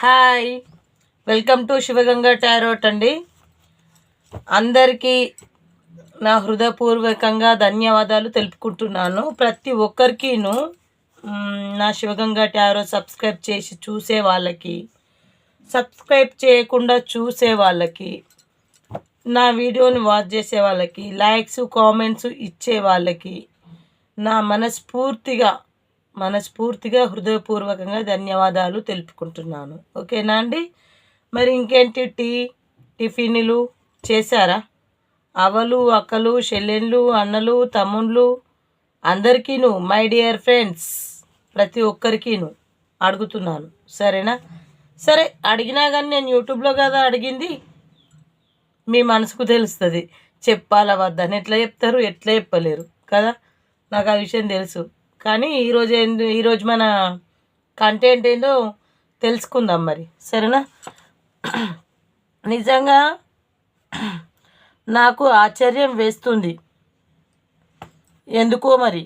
Hi. Welcome to Shivaganga tarot అండి. అందరికీ నా హృదయపూర్వకంగా ధన్యవాదాలు తెలుపుకుంటున్నాను. ప్రతి ఒక్కరికిను నా శివగంగా టారో సబ్స్క్రైబ్ చేసి చూసే వాళ్ళకి సబ్స్క్రైబ్ చేయకుండా చూసే వాళ్ళకి నా వీడియోని వాచ్ చేసే వాళ్ళకి లైక్స్ కామెంట్స్ ఇచ్చే వాళ్ళకి నా మనస్ఫూర్తిగా మనస్ఫూర్తిగా హృదయపూర్వకంగా ధన్యవాదాలు తెలుపుకుంటున్నాను. ఓకేనా అండి? మరి ఇంకేంటి టీ టిఫిన్లు చేశారా? అవలు అక్కలు చెల్లెళ్ళు అన్నలు తమ్ముళ్ళు అందరికీను మై డియర్ ఫ్రెండ్స్ ప్రతి ఒక్కరికీను అడుగుతున్నాను. సరేనా? సరే అడిగినా కానీ నేను యూట్యూబ్లో కదా అడిగింది. మీ మనసుకు తెలుస్తుంది. చెప్పాలా వద్దని ఎట్లా చెప్తారు ఎట్లా చెప్పలేరు కదా? నాకు ఆ విషయం తెలుసు. కానీ ఈరోజు ఏంది ఈరోజు మన కంటెంట్ ఏందో తెలుసుకుందాం మరి. సరేనా? నిజంగా నాకు ఆశ్చర్యం వేస్తుంది. ఎందుకో మరి?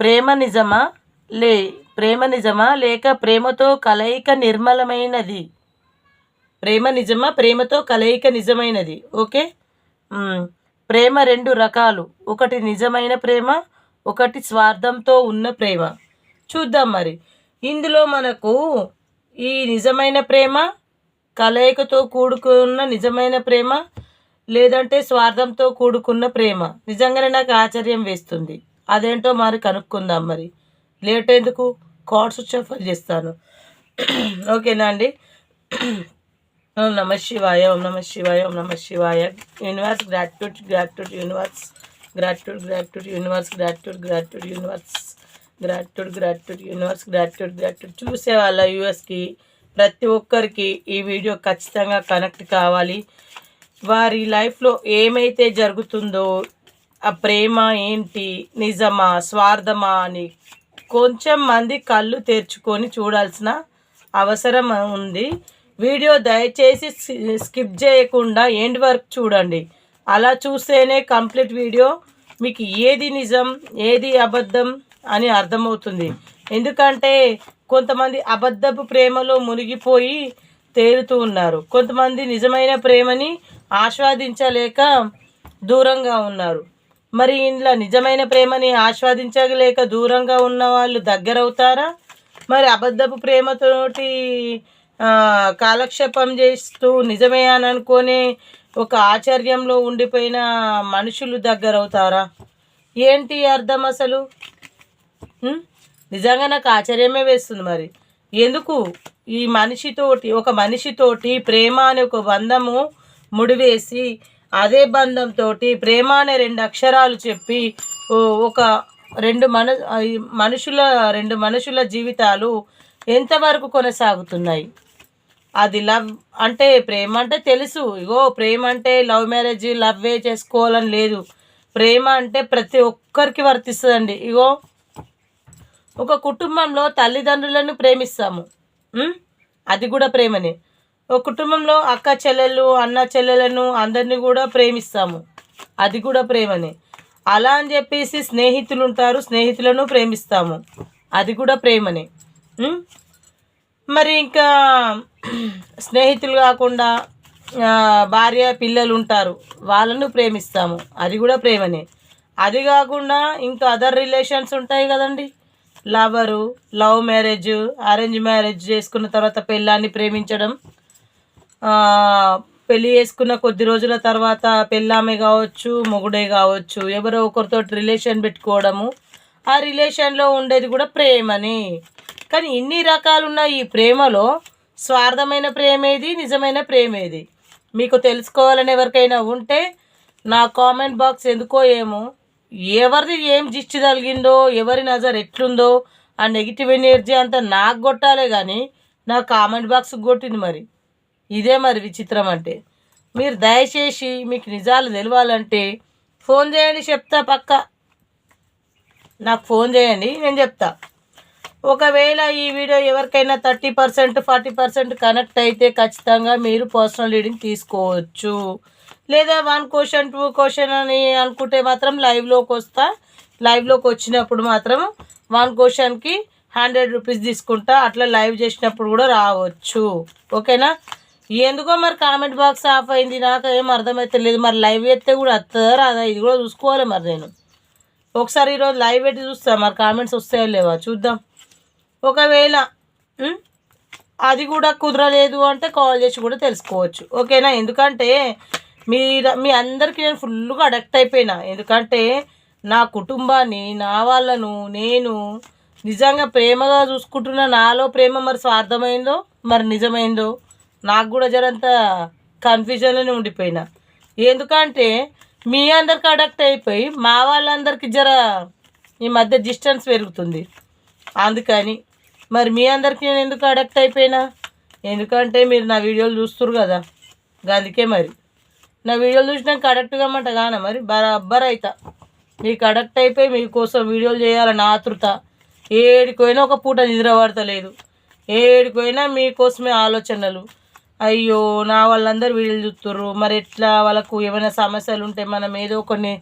ప్రేమ నిజమా? లే ప్రేమ నిజమా? లేక ప్రేమతో కలయిక నిర్మలమైనది? ప్రేమ నిజమా? ప్రేమతో కలయిక నిజమైనది. ఓకే? ప్రేమ రెండు రకాలు. ఒకటి నిజమైన ప్రేమ ఒకటి స్వార్థంతో ఉన్న ప్రేమ. చూద్దాం మరి. ఇందులో మనకు ఈ నిజమైన ప్రేమ కలయికతో కూడుకున్న నిజమైన ప్రేమ లేదంటే స్వార్థంతో కూడుకున్న ప్రేమ. నిజంగానే నాకు ఆశ్చర్యం వేస్తుంది. అదేంటో మరి కనుక్కుందాం మరి. లేట్ ఎందుకు? కార్డ్స్ షఫల్ చేస్తాను. ఓకేనా అండి? ఓం నమ శివాయ ఓం నమ శివాయ ఓం నమ శివాయ. Universe gratitude gratitude universe gratitude gratitude universe gratitude gratitude universe gratitude gratitude universe gratitude gratitude చూసే వాళ్ళ యూఎస్కి ప్రతి ఒక్కరికి ఈ వీడియో ఖచ్చితంగా కనెక్ట్ కావాలి. వారి లైఫ్లో ఏమైతే జరుగుతుందో ఆ ప్రేమ ఏంటి నిజమా స్వార్థమా అని కొంచెం మంది కళ్ళు తెరుచుకొని చూడాల్సిన అవసరం ఉంది. వీడియో దయచేసి స్కిప్ చేయకుండా ఎండ్ వరకు చూడండి. అలా చూస్తేనే కంప్లీట్ వీడియో మీకు ఏది నిజం ఏది అబద్ధం అని అర్థమవుతుంది. ఎందుకంటే కొంతమంది అబద్ధపు ప్రేమలో మునిగిపోయి తేలుతూ ఉన్నారు. కొంతమంది నిజమైన ప్రేమని ఆస్వాదించలేక దూరంగా ఉన్నారు. మరి ఇంట్లో నిజమైన ప్రేమని ఆస్వాదించలేక దూరంగా ఉన్న వాళ్ళు దగ్గరవుతారా? మరి అబద్ధపు ప్రేమతోటి కాలక్షేపం చేస్తూ నిజమే అని అనుకునే ఒక ఆశ్చర్యంలో ఉండిపోయిన మనుషులు దగ్గర అవుతారా ఏంటి అర్థం అసలు? నిజంగా నాకు ఆశ్చర్యమే వేస్తుంది మరి. ఎందుకు? ఈ మనిషితోటి ఒక మనిషితోటి ప్రేమ అనే ఒక బంధము ముడివేసి అదే బంధంతో ప్రేమ అనే రెండు అక్షరాలు చెప్పి ఓ- ఒక రెండు మన మనుషుల రెండు మనుషుల జీవితాలు ఎంతవరకు కొనసాగుతున్నాయి? అది లవ్ అంటే ప్రేమ అంటే తెలుసు. ఇగో ప్రేమ అంటే లవ్ మ్యారేజ్ లవ్వే చేసుకోవాలని లేదు. ప్రేమ అంటే ప్రతి ఒక్కరికి వర్తిస్తుందండి. ఇగో ఒక కుటుంబంలో తల్లిదండ్రులను ప్రేమిస్తాము. అది కూడా ప్రేమనే. ఒక కుటుంబంలో అక్క చెల్లెళ్ళు అన్న చెల్లెలను అందరినీ కూడా ప్రేమిస్తాము. అది కూడా ప్రేమనే. అలా అని చెప్పేసి స్నేహితులు ఉంటారు స్నేహితులను ప్రేమిస్తాము. అది కూడా ప్రేమనే. మరి ఇంకా స్నేహితులు కాకుండా భార్య పిల్లలు ఉంటారు. వాళ్ళను ప్రేమిస్తాము. అది కూడా ప్రేమనే. అది కాకుండా ఇంకా అదర్ రిలేషన్స్ ఉంటాయి కదండి. Lover love marriage arrange marriage చేసుకున్న తర్వాత పెళ్ళాన్ని ప్రేమించడం పెళ్ళి చేసుకున్న కొద్ది రోజుల తర్వాత పెళ్ళామే కావచ్చు మొగుడే కావచ్చు ఎవరో ఒకరితో రిలేషన్ పెట్టుకోవడము ఆ రిలేషన్లో ఉండేది కూడా ప్రేమని. కానీ ఇన్ని రకాలున్న ఈ ప్రేమలో స్వార్థమైన ప్రేమేది నిజమైన ప్రేమేది? మీకు తెలుసుకోవాలని ఎవరికైనా ఉంటే నా కామెంట్ బాక్స్ ఎందుకో ఏమో ఎవరిది ఏం దిష్టి తలిగిందో ఎవరి నజర్ ఎట్లుందో ఆ నెగిటివ్ ఎనర్జీ అంతా నాకు కొట్టాలే కానీ నా కామెంట్ బాక్స్ కొట్టింది మరి. ఇదే మరి విచిత్రం అంటే. మీరు దయచేసి మీకు నిజాలు తెలవాలంటే ఫోన్ చేయండి చెప్తా పక్క. నాకు ఫోన్ చేయండి నేను చెప్తా. ఒకవేళ ఈ వీడియో ఎవరికైనా thirty percent forty percent connect అయితే ఖచ్చితంగా మీరు పర్సనల్ రీడింగ్ తీసుకోవచ్చు. లేదా వన్ క్వశ్చన్ టూ క్వశ్చన్ అని అనుకుంటే మాత్రం లైవ్లోకి వస్తా. లైవ్లోకి వచ్చినప్పుడు మాత్రం వన్ క్వశ్చన్కి హండ్రెడ్ రూపీస్ తీసుకుంటా. అట్లా లైవ్ చేసినప్పుడు కూడా రావచ్చు. ఓకేనా? ఎందుకో మరి కామెంట్ బాక్స్ ఆఫ్ అయింది. నాకు ఏం అర్థమవుతలేదు లేదు మరి లైవ్ ఎత్తే కూడా వస్తుందా రాదా? ఇది కూడా చూసుకోవాలి మరి నేను. ఒకసారి ఈరోజు లైవ్ పెట్టి చూస్తా మరి కామెంట్స్ వస్తాయో లేవా చూద్దాం. ఒకవేళ అది కూడా కుదరలేదు అంటే కాల్ చేసి కూడా తెలుసుకోవచ్చు. ఓకేనా? ఎందుకంటే మీ మీ అందరికీ నేను ఫుల్గా అడక్ట్ అయిపోయినా. ఎందుకంటే నా కుటుంబాన్ని నా వాళ్ళను నేను నిజంగా ప్రేమగా చూసుకుంటున్న నాలో ప్రేమ మరి స్వార్థమైందో మరి నిజమైందో నాకు కూడా జరంత కన్ఫ్యూజన్లోనే ఉండిపోయినా. ఎందుకంటే మీ అందరికి అడక్ట్ అయిపోయి మా వాళ్ళందరికీ జర ఈ మధ్య డిస్టెన్స్ పెరుగుతుంది. అందుకని మరి మీ అందరికి నేను ఎందుకు అడక్ట్ అయిపోయినా? ఎందుకంటే మీరు నా వీడియోలు చూస్తురు కదా. అందుకే మరి. నా వీడియోలు చూసినాక అడక్ట్ కమ్మంట కానా మరి? బరాబర్ అవుతా మీకు అడక్ట్ అయిపోయి మీకోసం వీడియోలు చేయాలని ఆతృత. ఏడికి ఒక పూట నిద్ర పడతలేదు. ఏడిపోయినా మీకోసమే ఆలోచనలు. అయ్యో నా వాళ్ళందరూ వీడియోలు చూస్తుర్రు. మరి ఎట్లా వాళ్ళకు ఏమైనా సమస్యలు ఉంటే మనం ఏదో కొన్ని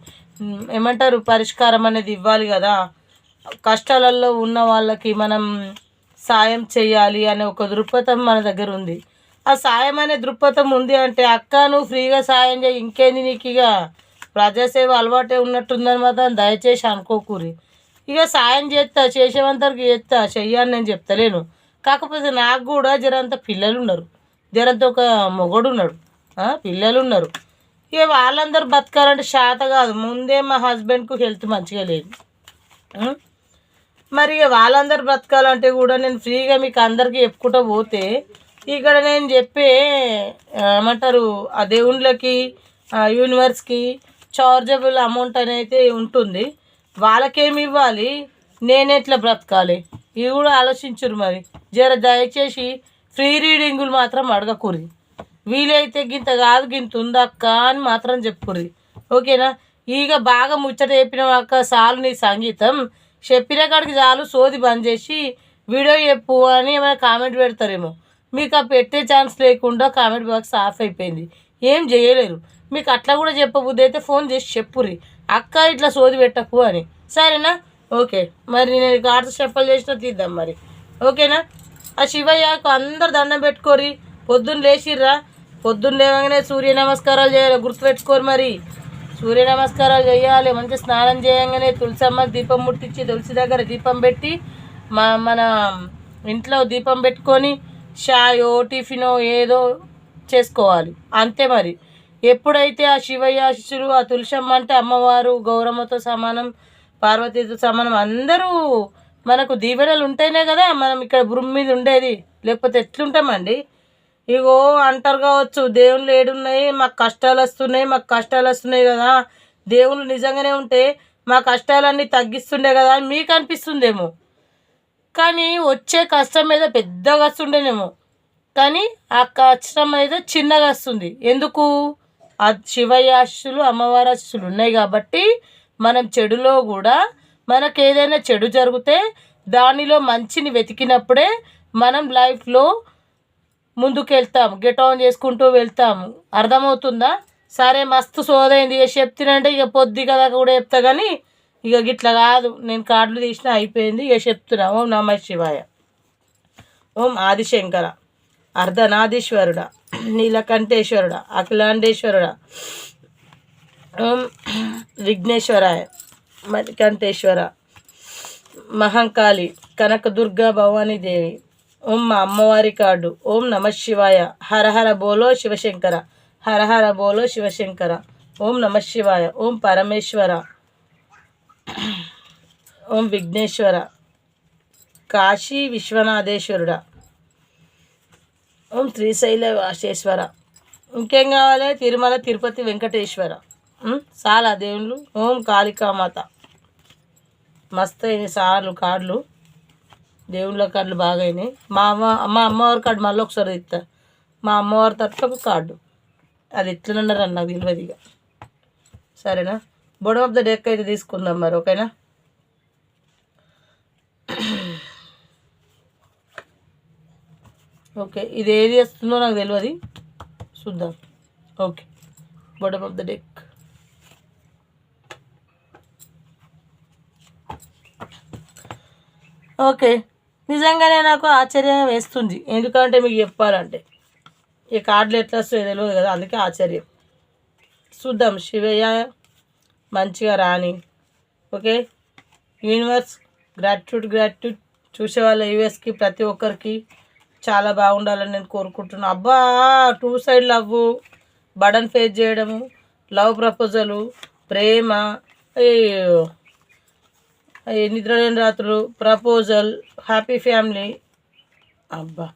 ఏమంటారు పరిష్కారం అనేది ఇవ్వాలి కదా. కష్టాలలో ఉన్న వాళ్ళకి మనం సాయం చేయాలి అనే ఒక దృక్పథం మన దగ్గర ఉంది. ఆ సాయం అనే దృక్పథం ఉంది అంటే అక్క నువ్వు ఫ్రీగా సాయం చేయి ఇంకేంది నీకు ఇక? ప్రజాసేవ అలవాటే ఉన్నట్టుందని మాత్రం దయచేసి అనుకోకూరి. ఇక సాయం చేస్తా చేసేవంతరికి చేస్తా చెయ్యని నేను చెప్తలేను. కాకపోతే నాకు కూడా జరంత పిల్లలు ఉన్నారు జరంత ఒక మొగడు ఉన్నాడు పిల్లలు ఉన్నారు ఇక వాళ్ళందరూ బతకాలంటే శాత కాదు. ముందే మా హస్బెండ్కు హెల్త్ మంచిగా లేదు. మరి ఇక వాళ్ళందరూ బ్రతకాలంటే కూడా నేను ఫ్రీగా మీకు అందరికీ చెప్పుకుంటూ పోతే ఇక్కడ నేను చెప్పే ఏమంటారు ఆ దేవుళ్ళకి యూనివర్స్కి చార్జబుల్ అమౌంట్ అనేది ఉంటుంది. వాళ్ళకేమి ఇవ్వాలి? నేను ఎట్లా బ్రతకాలి? ఇవి కూడా ఆలోచించరు మరి. జర దయచేసి ఫ్రీ రీడింగులు మాత్రం అడగకూరి. వీలైతే గింత కాదు గింత ఉందక్క అని మాత్రం చెప్పుర్రి ఓకేనా? ఈగ బాగా ముచ్చట చెప్పిన అక్క చాలు నీ సంగీతం. చెప్పిన కాడికి చాలు సోది బంద్ చేసి వీడియో చెప్పు అని ఏమైనా కామెంట్ పెడతారేమో. మీకు ఆ పెట్టే ఛాన్స్ లేకుండా కామెంట్ బాక్స్ ఆఫ్ అయిపోయింది. ఏం చేయలేరు. మీకు అట్లా కూడా చెప్పబుద్ది అయితే ఫోన్ చేసి చెప్పుర్రి. అక్క ఇట్లా సోది పెట్టకు అని. సరేనా? ఓకే. మరి నేను కార్డు చెప్పలు చేసినా తీద్దాం మరి. ఓకేనా? ఆ శివయ్యకు అందరు దండం పెట్టుకోరి. పొద్దున్న లేచిర్రా. పొద్దున్న లేవగానే సూర్య నమస్కారాలు చేయాలి. గుర్తుపెట్టుకోరు మరి. సూర్య నమస్కారాలు చేయాలి. మంచి స్నానం చేయగానే తులసమ్మ దీపం ముట్టించి తులసి దగ్గర దీపం పెట్టి మా మన ఇంట్లో దీపం పెట్టుకొని షాయో టిఫినో ఏదో చేసుకోవాలి. అంతే మరి. ఎప్పుడైతే ఆ శివయ్య శిష్యులు ఆ తులసమ్మ అంటే అమ్మవారు గౌరమ్మతో సమానం పార్వతీతో సమానం అందరూ మనకు దీవెనలు ఉంటేనే కదా మనం ఇక్కడ భూమి మీద ఉండేది. లేకపోతే ఎట్లుంటామండి? ఇగో అంటారు కావచ్చు దేవుళ్ళు ఏడున్నాయి మాకు కష్టాలు వస్తున్నాయి మాకు కష్టాలు వస్తున్నాయి కదా. దేవుళ్ళు నిజంగానే ఉంటే మా కష్టాలన్నీ తగ్గిస్తుండే కదా మీకు అనిపిస్తుందేమో. కానీ వచ్చే కష్టం మీద పెద్దగా వస్తుండేనేమో. కానీ ఆ కష్టం మీద చిన్నగా వస్తుంది. ఎందుకు? ఆ శివయాశులు అమ్మవారాశులు ఉన్నాయి కాబట్టి మనం చెడులో కూడా మనకు ఏదైనా చెడు జరిగితే దానిలో మంచిని వెతికినప్పుడే మనం లైఫ్లో ముందుకు వెళ్తాం గెట్ ఆన్ చేసుకుంటూ వెళ్తాము అర్థమవుతుందా? సరే మస్తు సోదైంది ఇక చెప్తున్నంటే ఇక పొద్దు కదా కూడా చెప్తా కానీ ఇక గిట్లా కాదు. నేను కార్డులు తీసిన అయిపోయింది ఇక చెప్తున్నా. ఓం నమ శివాయ. ఓం ఆదిశంకర. అర్ధనాదీశ్వరుడ. నీలకంఠేశ్వరుడ. అఖిలాండేశ్వరుడ. ఓం విఘ్నేశ్వరాయ. మణికంఠేశ్వర మహంకాళి కనకదుర్గ భవానీదేవి ఓం మా అమ్మవారి కార్డు ఓం నమ శివాయ హరహర బోలో శివశంకర హరహర బోలో శివశంకర ఓం నమ శివాయ ఓం పరమేశ్వర ఓం విఘ్నేశ్వర కాశీ విశ్వనాథేశ్వరుడ ఓం శ్రీశైల వాసేశ్వర ఇంకేం కావాలి? తిరుమల తిరుపతి వెంకటేశ్వర చాలా దేవుళ్ళు ఓం కాళికామాత మస్తు అయినాయి సార్లు కార్డులు దేవుళ్ళ కార్డులు బాగా అయినాయి మా అమ్మ మా అమ్మవారి కార్డు మళ్ళీ ఒకసారి ఇస్తా మా అమ్మవారి తరఫు కార్డు. అది ఎట్లనున్నారు నాకు తెలియదు ఇక సరేనా? బొడమ్ ఆఫ్ ద డెక్ అయితే తీసుకుందాం మరి ఓకేనా? ఓకే ఇది ఏది వస్తుందో నాకు తెలియదు చూద్దాం. Okay bottom of the deck okay. నిజంగానే నాకు ఆశ్చర్యం వేస్తుంది. ఎందుకంటే మీకు చెప్పాలంటే ఈ కార్డులు ఎట్లా వస్తాయో తెలియదు కదా అందుకే ఆశ్చర్యం. చూద్దాం. శివయ్య మంచిగా రాని. ఓకే. Universe gratitude gratitude. చూసే వాళ్ళ యూఎస్కి ప్రతి ఒక్కరికి చాలా బాగుండాలని నేను కోరుకుంటున్నాను అబ్బా టూ సైడ్ లవ్ బడన్ ఫేస్ చేయడము లవ్ ప్రపోజలు ప్రేమ. ఈ నిద్రలేని రాత్రులు ప్రపోజల్ హ్యాపీ ఫ్యామిలీ. అబ్బా.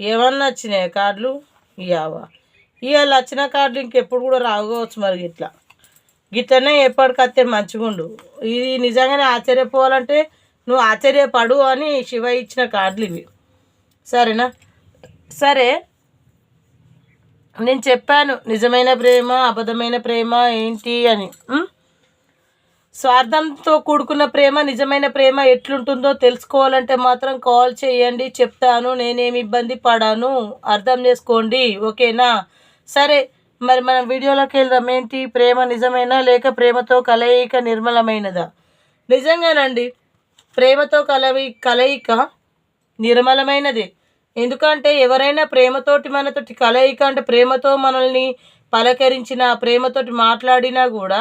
ఏమన్నా వచ్చినాయి కార్డులు? ఇవ్వవా ఇవాళ వచ్చిన కార్డులు ఇంకెప్పుడు కూడా రావచ్చు మరి ఇట్లా గిట్లనే ఎప్పటికత్తే మంచిగుండు. ఇది నిజంగానే ఆశ్చర్యపోవాలంటే నువ్వు ఆశ్చర్యపడు అని శివ ఇచ్చిన కార్డులు ఇవి. సరేనా? సరే. నేను చెప్పాను నిజమైన ప్రేమ అబద్ధమైన ప్రేమ ఏంటి అని. స్వార్థంతో కూడుకున్న ప్రేమ నిజమైన ప్రేమ ఎట్లుంటుందో తెలుసుకోవాలంటే మాత్రం కాల్ చేయండి చెప్తాను నేనేమి ఇబ్బంది పడాను. అర్థం చేసుకోండి ఓకేనా? సరే మరి మనం వీడియోలోకి వెళ్దాం. ఏంటి? ప్రేమ నిజమేనా? లేక ప్రేమతో కలయిక నిర్మలమైనదా? నిజంగానండి ప్రేమతో కలవి కలయిక నిర్మలమైనది. ఎందుకంటే ఎవరైనా ప్రేమతోటి మనతోటి కలయిక అంటే ప్రేమతో మనల్ని పలకరించిన ప్రేమతోటి మాట్లాడినా కూడా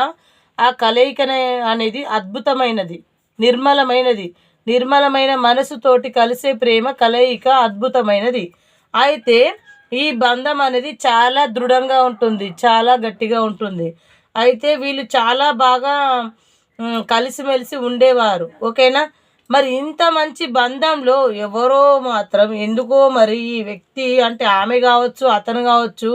ఆ కలయిక అనేది అద్భుతమైనది నిర్మలమైనది. నిర్మలమైన మనసుతోటి కలిసే ప్రేమ కలయిక అద్భుతమైనది. అయితే ఈ బంధం అనేది చాలా దృఢంగా ఉంటుంది చాలా గట్టిగా ఉంటుంది. అయితే వీళ్ళు చాలా బాగా కలిసిమెలిసి ఉండేవారు. ఓకేనా? మరి ఇంత మంచి బంధంలో ఎవరో మాత్రం ఎందుకో మరి ఈ వ్యక్తి అంటే ఆమె కావచ్చు అతను కావచ్చు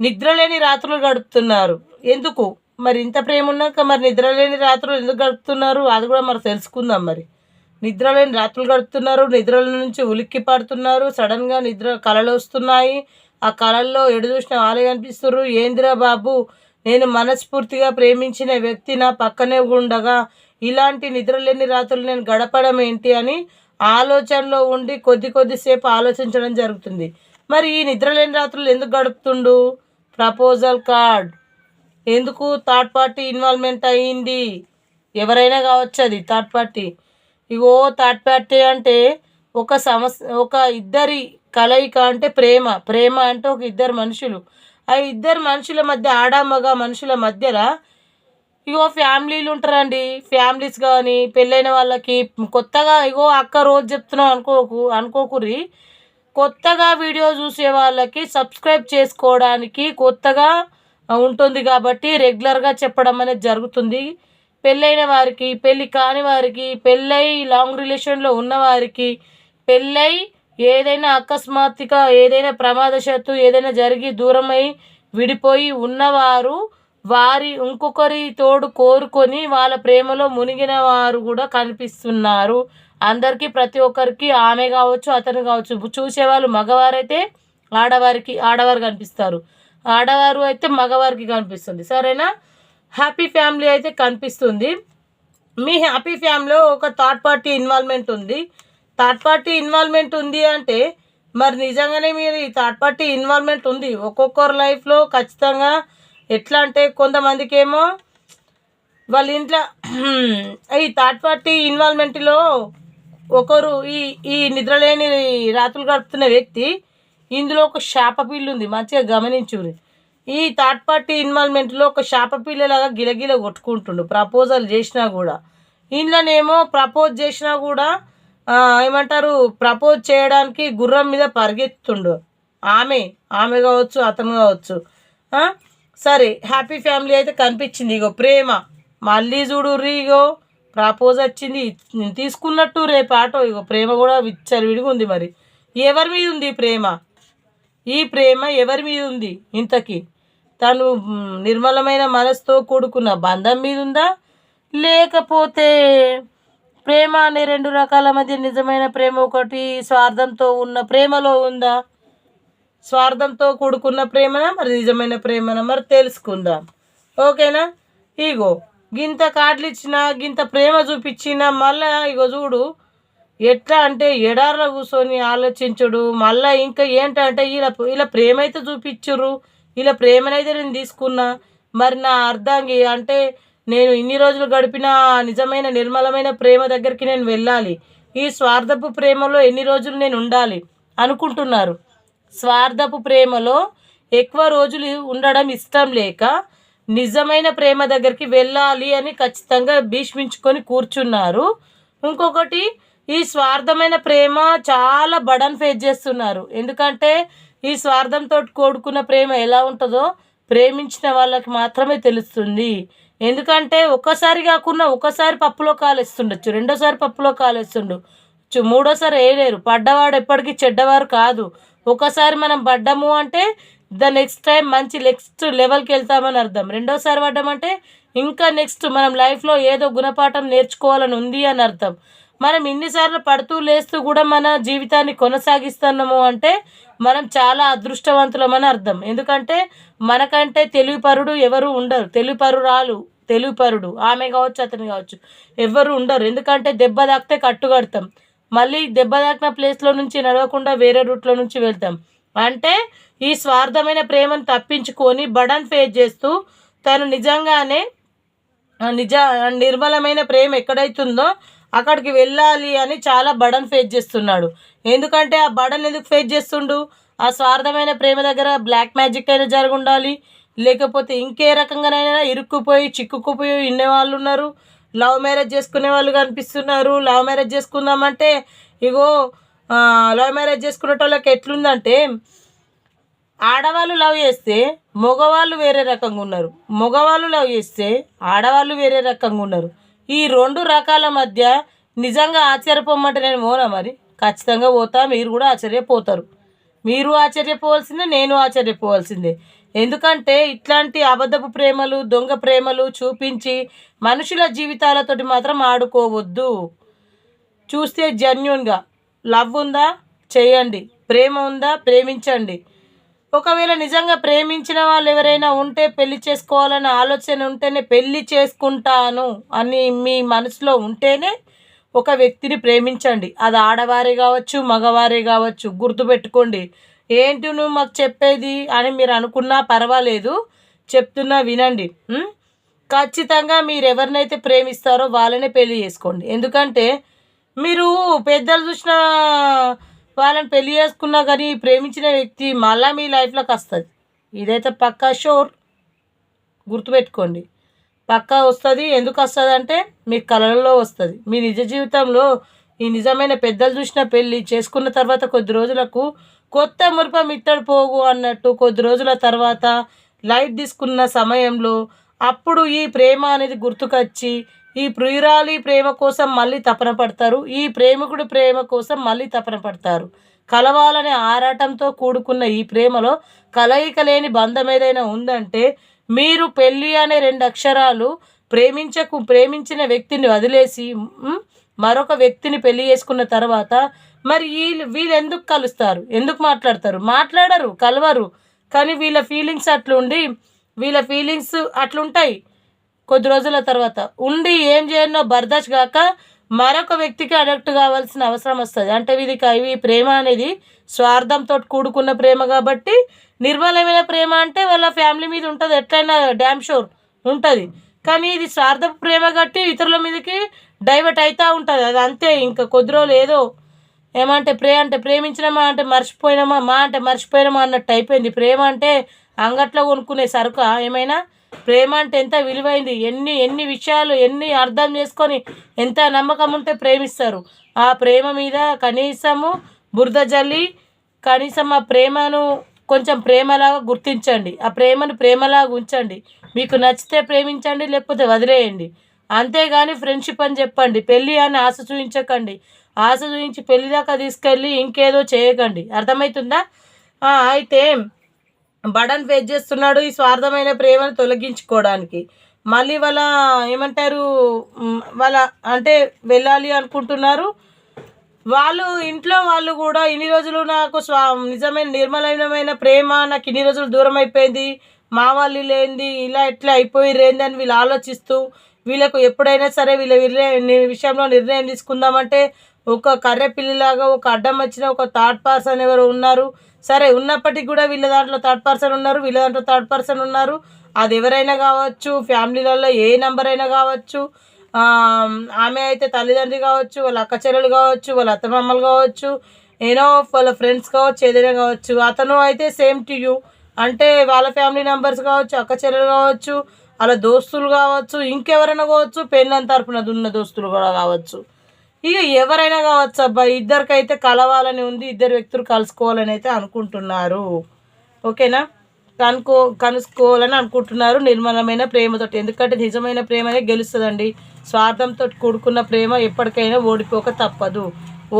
నిద్రలేని రాత్రులు గడుపుతున్నారు. ఎందుకు? మరి ఇంత ప్రేమ ఉన్నాక మరి నిద్రలేని రాత్రులు ఎందుకు గడుపుతున్నారు? అది కూడా మరి తెలుసుకుందాం మరి. నిద్రలేని రాత్రులు గడుపుతున్నారు నిద్రల నుంచి ఉలిక్కి పడుతున్నారు సడన్గా నిద్ర కళలు వస్తున్నాయి. ఆ కళల్లో ఎడు చూసిన వాళ్ళే కనిపిస్తున్నారు ఏందిరా బాబు? నేను మనస్ఫూర్తిగా ప్రేమించిన వ్యక్తి నా పక్కనే ఉండగా ఇలాంటి నిద్రలేని రాత్రులు నేను గడపడం ఏంటి అని ఆలోచనలో ఉండి కొద్ది కొద్దిసేపు ఆలోచించడం జరుగుతుంది. మరి ఈ నిద్రలేని రాత్రులు ఎందుకు గడుపుతుండు? Proposal card. ఎందుకు థర్డ్ పార్టీ ఇన్వాల్వ్మెంట్ అయ్యింది? ఎవరైనా కావచ్చు అది third party. Ego third party అంటే ఒక సమస్య ఒక ఇద్దరి కలయిక అంటే ప్రేమ. ప్రేమ అంటే ఒక ఇద్దరు మనుషులు. ఆ ఇద్దరు మనుషుల మధ్య ఆడ మగ మనుషుల మధ్యలో ఇగో ఫ్యామిలీలు ఉంటారండి. ఫ్యామిలీస్ కానీ పెళ్ళైన వాళ్ళకి కొత్తగా ఇగో అక్క రోజు చెప్తున్నాం అనుకోకు అనుకోకుర్రి. కొత్తగా వీడియో చూసే వాళ్ళకి సబ్స్క్రైబ్ చేసుకోవడానికి కొత్తగా ఉంటుంది కాబట్టి రెగ్యులర్గా చెప్పడం అనేది జరుగుతుంది. పెళ్ళైన వారికి పెళ్ళి కాని వారికి పెళ్ళై లాంగ్ రిలేషన్లో ఉన్నవారికి పెళ్ళై ఏదైనా అకస్మాత్తుగా ఏదైనా ప్రమాదశత్తు ఏదైనా జరిగి దూరమై విడిపోయి ఉన్నవారు వారి ఇంకొకరి తోడు కోరుకొని వాళ్ళ ప్రేమలో మునిగిన వారు కూడా కనిపిస్తున్నారు. అందరికీ ప్రతి ఒక్కరికి ఆమె కావచ్చు అతను కావచ్చు. చూసేవాళ్ళు మగవారైతే ఆడవారికి ఆడవారు కనిపిస్తారు. ఆడవారు అయితే మగవారికి కనిపిస్తుంది. సరేనా? హ్యాపీ ఫ్యామిలీ అయితే కనిపిస్తుంది. మీ హ్యాపీ ఫ్యామిలీలో ఒక థర్డ్ పార్టీ ఇన్వాల్వ్మెంట్ ఉంది. థర్డ్ పార్టీ ఇన్వాల్వ్మెంట్ ఉంది అంటే మరి నిజంగానే మీరు ఈ థర్డ్ పార్టీ ఇన్వాల్వ్మెంట్ ఉంది? ఒక్కొక్కరు లైఫ్లో ఖచ్చితంగా ఎట్లా అంటే కొంతమందికి ఏమో వాళ్ళ ఇంట్లో ఈ థర్డ్ పార్టీ ఇన్వాల్వ్మెంట్లో ఒకరు ఈ ఈ నిద్రలేని రాత్రులు గడుపుతున్న వ్యక్తి ఇందులో ఒక శాప ఉంది మంచిగా గమనించుర్రి. ఈ థర్డ్ పార్టీ ఇన్వాల్వ్మెంట్లో ఒక శాప పిల్లలాగా గిలగిల కొట్టుకుంటుండు. ప్రపోజల్ చేసినా కూడా. ఇందులోనేమో ప్రపోజ్ చేసినా కూడా ఏమంటారు ప్రపోజ్ చేయడానికి గుర్రం మీద పరిగెత్తుండు. ఆమె ఆమె కావచ్చు అతను కావచ్చు. సరే హ్యాపీ ఫ్యామిలీ అయితే కనిపించింది. ఇగో ప్రేమ. మళ్ళీ చూడు ఇగో. ప్రపోజ్ వచ్చింది. నేను తీసుకున్నట్టు రేపు ఆటో. ఇగో ప్రేమ కూడా విచ్చలవిడిగా ఉంది మరి. ఎవరి మీద ఉంది ఈ ప్రేమ? ఈ ప్రేమ ఎవరి మీద ఉంది? ఇంతకీ తను నిర్మలమైన మనసుతో కూడుకున్న బంధం మీద ఉందా? లేకపోతే ప్రేమ అనే రెండు రకాల మధ్య నిజమైన ప్రేమ ఒకటి స్వార్థంతో ఉన్న ప్రేమలో ఉందా? స్వార్థంతో కూడుకున్న ప్రేమనా? మరి నిజమైన ప్రేమనా? మరి తెలుసుకుందాం. ఓకేనా? ఇగో గింత కార్డులు ఇచ్చిన గింత ప్రేమ చూపించిన మళ్ళా ఇగో చూడు ఎట్లా అంటే ఎడారిలో కూర్చొని ఆలోచించుడు మళ్ళా ఇంకా ఏంటంటే ఇలా ఇలా ప్రేమ అయితే చూపించుర్రు ఇలా ప్రేమనైతే నేను తీసుకున్నా. మరి నా అర్థంగి అంటే నేను ఇన్ని రోజులు గడిపిన నిజమైన నిర్మలమైన ప్రేమ దగ్గరికి నేను వెళ్ళాలి. ఈ స్వార్థపు ప్రేమలో ఎన్ని రోజులు నేను ఉండాలి అనుకుంటున్నారు? స్వార్థపు ప్రేమలో ఎక్కువ రోజులు ఉండడం ఇష్టం లేక నిజమైన ప్రేమ దగ్గరికి వెళ్ళాలి అని ఖచ్చితంగా భీష్మించుకొని కూర్చున్నారు. ఇంకొకటి ఈ స్వార్థమైన ప్రేమ చాలా బడన్ ఫేస్ చేస్తున్నారు. ఎందుకంటే ఈ స్వార్థంతో కోడుకున్న ప్రేమ ఎలా ఉంటుందో ప్రేమించిన వాళ్ళకి మాత్రమే తెలుస్తుంది. ఎందుకంటే ఒక్కసారి కాకుండా ఒకసారి పప్పులో కాలేస్తుండొచ్చు రెండోసారి పప్పులో కాలేస్తుండు. మూడోసారి వేయలేరు పడ్డవాడు ఎప్పటికీ చెడ్డవారు కాదు. ఒకసారి మనం పడ్డము అంటే ద నెక్స్ట్ టైం మంచి నెక్స్ట్ లెవెల్కి వెళ్తామని అర్థం. రెండోసారి పడ్డామంటే ఇంకా నెక్స్ట్ మనం లైఫ్లో ఏదో గుణపాఠం నేర్చుకోవాలని ఉంది అని అర్థం. మనం ఇన్నిసార్లు పడుతూ లేస్తూ కూడా మన జీవితాన్ని కొనసాగిస్తున్నాము అంటే మనం చాలా అదృష్టవంతులమని అర్థం. ఎందుకంటే మనకంటే తెలివిపరుడు ఎవరు ఉండరు. తెలివిపరురాలు తెలివిపరుడు. ఆమె కావచ్చు అతను కావచ్చు ఎవరు ఉండరు. ఎందుకంటే దెబ్బ తాకితే కట్టుకడతాం మళ్ళీ దెబ్బ తాకిన ప్లేస్లో నుంచి నడవకుండా వేరే రూట్లో నుంచి వెళ్తాం. అంటే ఈ స్వార్థమైన ప్రేమను తప్పించుకొని బడన్ ఫేస్ చేస్తూ తను నిజంగానే నిజ నిర్మలమైన ప్రేమ ఎక్కడైతుందో అక్కడికి వెళ్ళాలి అని చాలా బడన్ ఫేస్ చేస్తున్నాడు. ఎందుకంటే ఆ బడన్ ఎందుకు ఫేస్ చేస్తుండు? ఆ స్వార్థమైన ప్రేమ దగ్గర బ్లాక్ మ్యాజిక్ అయినా జరిగి ఉండాలి లేకపోతే ఇంకే రకంగానైనా ఇరుక్కుపోయి చిక్కుకుపోయి ఇన్నే వాళ్ళు ఉన్నారు. లవ్ మ్యారేజ్ చేసుకునే వాళ్ళు కనిపిస్తున్నారు. లవ్ మ్యారేజ్ చేసుకుందామంటే ఇగో లవ్ మ్యారేజ్ చేసుకునే వాళ్ళకి ఎట్లుందంటే ఆడవాళ్ళు లవ్ చేస్తే మగవాళ్ళు వేరే రకంగా ఉన్నారు. మగవాళ్ళు లవ్ చేస్తే ఆడవాళ్ళు వేరే రకంగా ఉన్నారు. ఈ రెండు రకాల మధ్య నిజంగా ఆశ్చర్యపోమంటే నేను పోనా మరి? ఖచ్చితంగా పోతా మీరు కూడా ఆశ్చర్యపోతారు. మీరు ఆశ్చర్యపోవాల్సిందే నేను ఆశ్చర్యపోవాల్సిందే. ఎందుకంటే ఇట్లాంటి అబద్ధపు ప్రేమలు దొంగ ప్రేమలు చూపించి మనుషుల జీవితాలతోటి మాత్రం ఆడుకోవద్దు. చూస్తే జెన్యున్గా లవ్ ఉందా? చేయండి. ప్రేమ ఉందా? ప్రేమించండి. ఒకవేళ నిజంగా ప్రేమించిన వాళ్ళు ఎవరైనా ఉంటే పెళ్ళి చేసుకోవాలనే ఆలోచన ఉంటేనే పెళ్ళి చేసుకుంటాను అని మీ మనసులో ఉంటేనే ఒక వ్యక్తిని ప్రేమించండి. అది ఆడవారే కావచ్చు మగవారే కావచ్చు గుర్తుపెట్టుకోండి ఏంటి నువ్వు మాకు చెప్పేది అని మీరు అనుకున్నా పర్వాలేదు. చెప్తున్నా వినండి. ఖచ్చితంగా మీరు ఎవరినైతే ప్రేమిస్తారో వాళ్ళనే పెళ్ళి చేసుకోండి. ఎందుకంటే మీరు పెద్దలు చూసిన వాళ్ళని పెళ్ళి చేసుకున్నా కానీ ప్రేమించిన వ్యక్తి మళ్ళీ మీ లైఫ్లోకి వస్తుంది. ఇదైతే పక్కా షోర్ గుర్తుపెట్టుకోండి. పక్కా వస్తుంది. ఎందుకు వస్తుంది అంటే మీ కలలో వస్తుంది. మీ నిజ జీవితంలో ఈ నిజమైన పెద్దలు చూసిన పెళ్ళి చేసుకున్న తర్వాత కొద్ది రోజులకు కొత్త మురప ఇట్టడు పోగు అన్నట్టు కొద్ది రోజుల తర్వాత లైట్ తీసుకున్న సమయంలో అప్పుడు ఈ ప్రేమ అనేది గుర్తుకొచ్చి ఈ ప్రియురాలి ప్రేమ కోసం మళ్ళీ తపన పడతారు. ఈ ప్రేమికుడి ప్రేమ కోసం మళ్ళీ తపన పడతారు. కలవాలనే ఆరాటంతో కూడుకున్న ఈ ప్రేమలో కలయిక లేని బంధం ఏదైనా ఉందంటే మీరు పెళ్ళి అనే రెండు అక్షరాలు ప్రేమించకు ప్రేమించిన వ్యక్తిని వదిలేసి మరొక వ్యక్తిని పెళ్ళి చేసుకున్న తర్వాత మరి వీళ్ళు వీళ్ళు ఎందుకు కలుస్తారు? ఎందుకు మాట్లాడతారు? మాట్లాడరు కలవరు. కానీ వీళ్ళ ఫీలింగ్స్ అట్లుండి వీళ్ళ ఫీలింగ్స్ అట్లుంటాయి. కొద్ది రోజుల తర్వాత. ఉండి ఏం చేయనో బర్దాష్ కాక మరొక వ్యక్తికి అడక్ట్ కావాల్సిన అవసరం వస్తుంది. అంటే ఇది ఇవి ప్రేమ అనేది స్వార్థంతో కూడుకున్న ప్రేమ కాబట్టి నిర్మలమైన ప్రేమ అంటే వాళ్ళ ఫ్యామిలీ మీద ఉంటుంది. ఎట్లయినా డ్యామ్ షోర్ ఉంటుంది. కానీ ఇది స్వార్థ ప్రేమ కట్టి ఇతరుల మీదకి డైవర్ట్ అవుతూ ఉంటుంది. అది అంతే. ఇంకా కొద్ది రోజులు ఏదో ఏమంటే ప్రే అంటే ప్రేమించినమా అంటే మర్చిపోయినామా మా అంటే మర్చిపోయినామా అన్నట్టు అయిపోయింది. ప్రేమ అంటే అంగట్లో కొనుక్కునే సరుకు ఏమైనా ప్రేమ అంటే ఎంత విలువైంది? ఎన్ని ఎన్ని విషయాలు ఎన్ని అర్థం చేసుకొని ఎంత నమ్మకం ఉంటే ప్రేమిస్తారు. ఆ ప్రేమ మీద కనీసము బురద జల్లి కనీసం ఆ ప్రేమను కొంచెం ప్రేమలాగా గుర్తించండి. ఆ ప్రేమను ప్రేమలాగా ఉంచండి. మీకు నచ్చితే ప్రేమించండి లేకపోతే వదిలేయండి. అంతేగాని ఫ్రెండ్షిప్ అని చెప్పండి. పెళ్ళి అని ఆశ చూపించకండి. ఆశ చూపించి పెళ్ళి దాకా తీసుకెళ్ళి ఇంకేదో చేయకండి. అర్థమవుతుందా? అయితే బడన్ ఫేస్ చేస్తున్నాడు ఈ స్వార్థమైన ప్రేమను తొలగించుకోవడానికి. మళ్ళీ వాళ్ళ ఏమంటారు వాళ్ళ అంటే వెళ్ళాలి అనుకుంటున్నారు. వాళ్ళు ఇంట్లో వాళ్ళు కూడా ఇన్ని రోజులు నాకు స్వా నిజమైన నిర్మలమైన ప్రేమ నాకు ఇన్ని రోజులు దూరం అయిపోయింది. మా వాళ్ళు లేనిది ఇలా ఎట్లా అయిపోయిరేంది అని వీళ్ళు ఆలోచిస్తూ వీళ్ళకు ఎప్పుడైనా సరే వీళ్ళ వీళ్ళ విషయంలో నిర్ణయం తీసుకుందామంటే ఒక కర్రెపిల్లిలాగా ఒక అడ్డం వచ్చిన ఒక థర్డ్ పర్సన్ ఎవరు ఉన్నారు? సరే ఉన్నప్పటికీ కూడా వీళ్ళ దాంట్లో థర్డ్ పర్సన్ ఉన్నారు వీళ్ళ దాంట్లో థర్డ్ పర్సన్ ఉన్నారు. అది ఎవరైనా కావచ్చు ఫ్యామిలీలలో ఏ నెంబర్ అయినా కావచ్చు ఆమె అయితే తల్లిదండ్రి కావచ్చు వాళ్ళ అక్క చెల్లెలు కావచ్చు వాళ్ళ అత్తమామలు కావచ్చు ఏనో వాళ్ళ ఫ్రెండ్స్ కావచ్చు ఏదైనా కావచ్చు. అతను అయితే సేమ్ టు యూ అంటే వాళ్ళ ఫ్యామిలీ మెంబర్స్ కావచ్చు అక్క చెల్లెలు కావచ్చు వాళ్ళ దోస్తులు కావచ్చు ఇంకెవరైనా కావచ్చు పెళ్ళని తరపున ఉన్న దోస్తులు కూడా కావచ్చు. ఇక ఎవరైనా కావచ్చు అబ్బా ఇద్దరికైతే కలవాలని ఉంది ఇద్దరు వ్యక్తులు కలుసుకోవాలని అయితే అనుకుంటున్నారు. ఓకేనా? కనుకో కలుసుకోవాలని అనుకుంటున్నారు నిర్మలమైన ప్రేమతోటి. ఎందుకంటే నిజమైన ప్రేమనే గెలుస్తుందండి. స్వార్థంతో కూడుకున్న ప్రేమ ఎప్పటికైనా ఓడిపోక తప్పదు.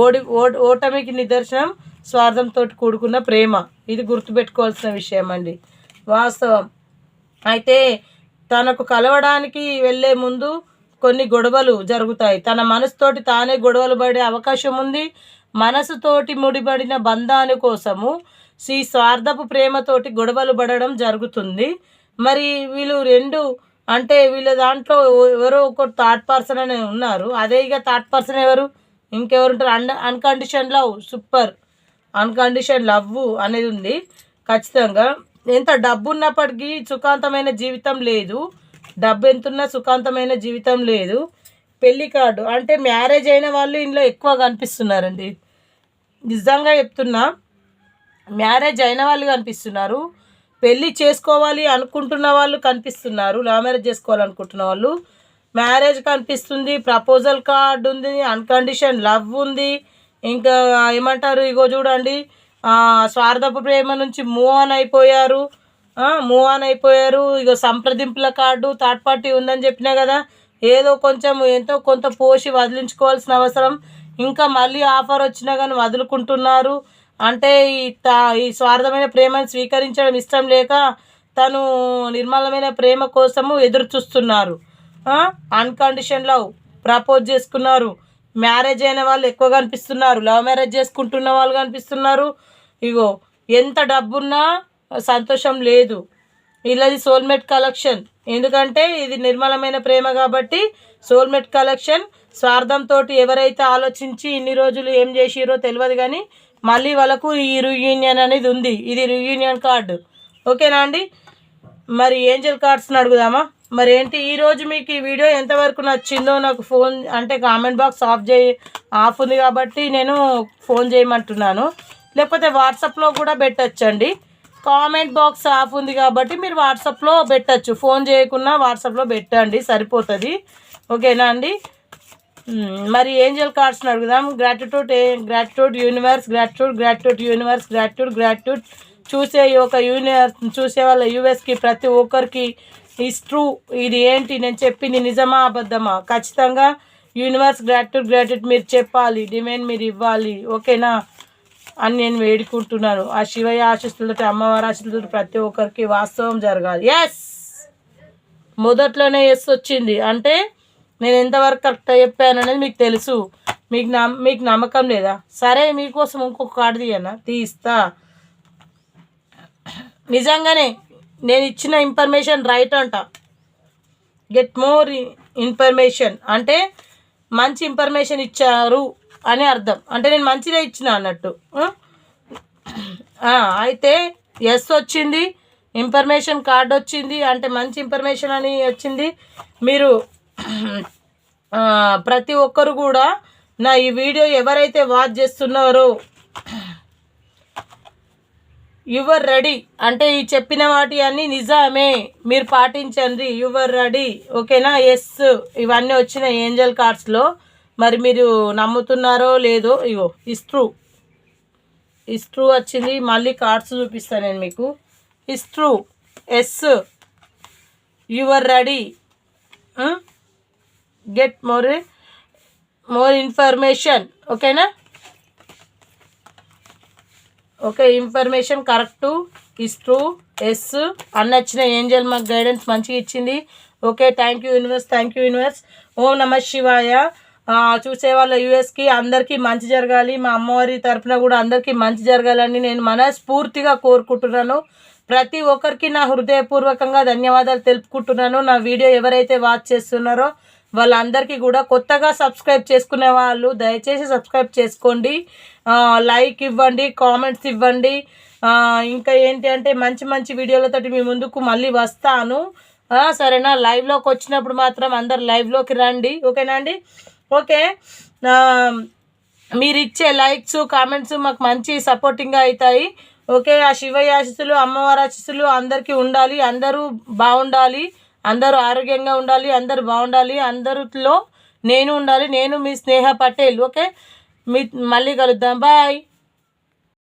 ఓడి ఓటమికి నిదర్శనం స్వార్థంతో కూడుకున్న ప్రేమ. ఇది గుర్తుపెట్టుకోవాల్సిన విషయం అండి. వాస్తవం. అయితే తనకు కలవడానికి వెళ్ళే ముందు కొన్ని గొడవలు జరుగుతాయి. తన మనసుతోటి తానే గొడవలు పడే అవకాశం ఉంది. మనసుతోటి ముడిపడిన బంధాని కోసము శ్రీ స్వార్థపు ప్రేమతోటి గొడవలు పడడం జరుగుతుంది. మరి వీళ్ళు రెండు అంటే వీళ్ళ దాంట్లో ఎవరో ఒక థర్డ్ పర్సన్ అని ఉన్నారు. అదే ఇక థర్డ్ పర్సన్ ఎవరు? ఇంకెవరు ఉంటారు? అన్ unconditional love super unconditional love అనేది ఉంది. ఖచ్చితంగా. ఎంత డబ్బు ఉన్నప్పటికీ సుఖాంతమైన జీవితం లేదు. డబ్బు ఎంతున్నా సుఖాంతమైన జీవితం లేదు. పెళ్ళి కార్డు అంటే మ్యారేజ్ అయిన వాళ్ళు ఇందులో ఎక్కువ కనిపిస్తున్నారండి. నిజంగా చెప్తున్నా మ్యారేజ్ అయిన వాళ్ళు కనిపిస్తున్నారు. పెళ్ళి చేసుకోవాలి అనుకుంటున్న వాళ్ళు కనిపిస్తున్నారు. లవ్ మ్యారేజ్ చేసుకోవాలనుకుంటున్న వాళ్ళు. మ్యారేజ్ కనిపిస్తుంది ప్రపోజల్ కార్డు ఉంది అన్కండిషన్ లవ్ ఉంది. ఇంకా ఏమంటారు ఇగో చూడండి స్వార్థపు ప్రేమ నుంచి మూవ్ ఆన్ అయిపోయారు. మూవ్ ఆన్ అయిపోయారు. ఇగో సంప్రదింపుల కార్డు థర్డ్ పార్టీ ఉందని చెప్పినా కదా ఏదో కొంచెం ఎంతో కొంత పోసి వదిలించుకోవాల్సిన అవసరం. ఇంకా మళ్ళీ ఆఫర్ వచ్చినా కానీ వదులుకుంటున్నారు. అంటే ఈ తా ఈ స్వార్థమైన ప్రేమను స్వీకరించడం ఇష్టం లేక తను నిర్మలమైన ప్రేమ కోసము ఎదురు చూస్తున్నారు అన్కండిషన్ లవ్ ప్రపోజ్ చేసుకున్నారు. మ్యారేజ్ అయిన వాళ్ళు ఎక్కువ కనిపిస్తున్నారు. లవ్ మ్యారేజ్ చేసుకుంటున్న వాళ్ళు కనిపిస్తున్నారు. ఇగో ఎంత డబ్బున్నా సంతోషం లేదు. వీళ్ళది సోల్మేట్ కలెక్షన్. ఎందుకంటే ఇది నిర్మలమైన ప్రేమ కాబట్టి సోల్మేట్ కలెక్షన్ స్వార్థంతో ఎవరైతే ఆలోచించి ఇన్ని రోజులు ఏం చేసిరో తెలియదు కానీ మళ్ళీ వాళ్ళకు ఈ రియూనియన్ అనేది ఉంది. ఇది రియూనియన్ కార్డు ఓకేనా అండి? మరి ఏంజల్ కార్డ్స్ని అడుగుదామా? మరి ఏంటి ఈరోజు మీకు ఈ వీడియో ఎంతవరకు నచ్చిందో నాకు ఫోన్ అంటే కామెంట్ బాక్స్ ఆఫ్ చేయి ఆఫ్ ఉంది కాబట్టి నేను ఫోన్ చేయమంటున్నాను. లేకపోతే వాట్సాప్లో కూడా పెట్టచ్చండి. కామెంట్ బాక్స్ ఆఫ్ ఉంది కాబట్టి మీరు వాట్సాప్లో పెట్టచ్చు. ఫోన్ చేయకుండా వాట్సాప్లో పెట్టండి సరిపోతుంది. ఓకేనా అండి? మరి ఏంజల్ కార్డ్స్ని అడుగుదాం. Gratitude gratitude universe gratitude gratitude universe gratitude gratitude చూసే ఒక యూనివర్స్ చూసే వాళ్ళ యూఎస్కి ప్రతి ఒక్కరికి ఇస్ ట్రూ ఇది ఏంటి? నేను చెప్పింది నిజమా అబద్ధమా? ఖచ్చితంగా యూనివర్స్ గ్రాటిట్యూడ్ గ్రాటిట్యూడ్ మీరు చెప్పాలి. డిమాండ్ మీరు ఇవ్వాలి. ఓకేనా? అని నేను వేడుకుంటున్నాను. ఆ శివయ్య ఆశిస్తులతో అమ్మవారి ఆశిస్తులతో ప్రతి ఒక్కరికి వాస్తవం జరగాలి. ఎస్ మొదట్లోనే ఎస్ వచ్చింది. అంటే నేను ఎంతవరకు కరెక్ట్ చెప్పాను అనేది మీకు తెలుసు. మీకు నమ్ మీకు నమ్మకం లేదా? సరే మీకోసం ఇంకొక కార్డు తీయనా? తీస్తా. నిజంగానే నేను ఇచ్చిన ఇన్ఫర్మేషన్ రైట్ అంట. గెట్ మోర్ ఇన్ఫర్మేషన్ అంటే మంచి ఇన్ఫర్మేషన్ ఇచ్చారు. అని అర్థం. అంటే నేను మంచిదే ఇచ్చిన అన్నట్టు. అయితే ఎస్ వచ్చింది ఇన్ఫర్మేషన్ కార్డ్ వచ్చింది అంటే మంచి ఇన్ఫర్మేషన్ అని వచ్చింది. మీరు ప్రతి ఒక్కరు కూడా నా ఈ వీడియో ఎవరైతే వాచ్ చేస్తున్నారో యువర్ రెడీ అంటే ఈ చెప్పిన వాటి అన్నీ నిజామే. మీరు పాటించండి యువర్ రెడీ ఓకేనా ఎస్ ఇవన్నీ వచ్చిన ఏంజల్ కార్డ్స్లో మరి మీరు నమ్ముతున్నారో లేదో ఇగో ఇస్ట్రూ ఇస్ట్రూ వచ్చింది. మళ్ళీ కార్డ్స్ చూపిస్తాను నేను మీకు. Is true yes your ready get more more information ఓకేనా okay information correct is true yes అన్న వచ్చిన ఏంజల్ మాకు గైడెన్స్ మంచిగా ఇచ్చింది. Okay thank you universe thank you universe ఓం నమ శివాయ. చూసే వాళ్ళ యూఎస్కి అందరికీ మంచి జరగాలి. మా అమ్మవారి తరఫున కూడా అందరికీ మంచి జరగాలని నేను మనస్ఫూర్తిగా కోరుకుంటున్నాను. ప్రతి ఒక్కరికి నా హృదయపూర్వకంగా ధన్యవాదాలు తెలుపుకుంటున్నాను. నా వీడియో ఎవరైతే వాచ్ చేస్తున్నారో వాళ్ళందరికీ కూడా కొత్తగా సబ్స్క్రైబ్ చేసుకునే వాళ్ళు దయచేసి సబ్స్క్రైబ్ చేసుకోండి. లైక్ ఇవ్వండి కామెంట్స్ ఇవ్వండి. ఇంకా ఏంటి అంటే మంచి మంచి వీడియోలతోటి మీ ముందుకు మళ్ళీ వస్తాను. సరేనా? లైవ్లోకి వచ్చినప్పుడు మాత్రం అందరు లైవ్లోకి రండి. ఓకేనా అండి? ఓకే. మీరు ఇచ్చే లైక్స్ కామెంట్స్ మాకు మంచి సపోర్టింగ్గా అవుతాయి. ఓకే ఆ శివయ్య ఆశీస్సులు అమ్మవారి ఆశీస్సులు అందరికీ ఉండాలి. అందరూ బాగుండాలి. అందరూ ఆరోగ్యంగా ఉండాలి. అందరూ బాగుండాలి. అందరిలో నేను ఉండాలి. నేను మీ స్నేహ పటేల్. ఓకే? మీ మళ్ళీ కలుద్దాం. బాయ్.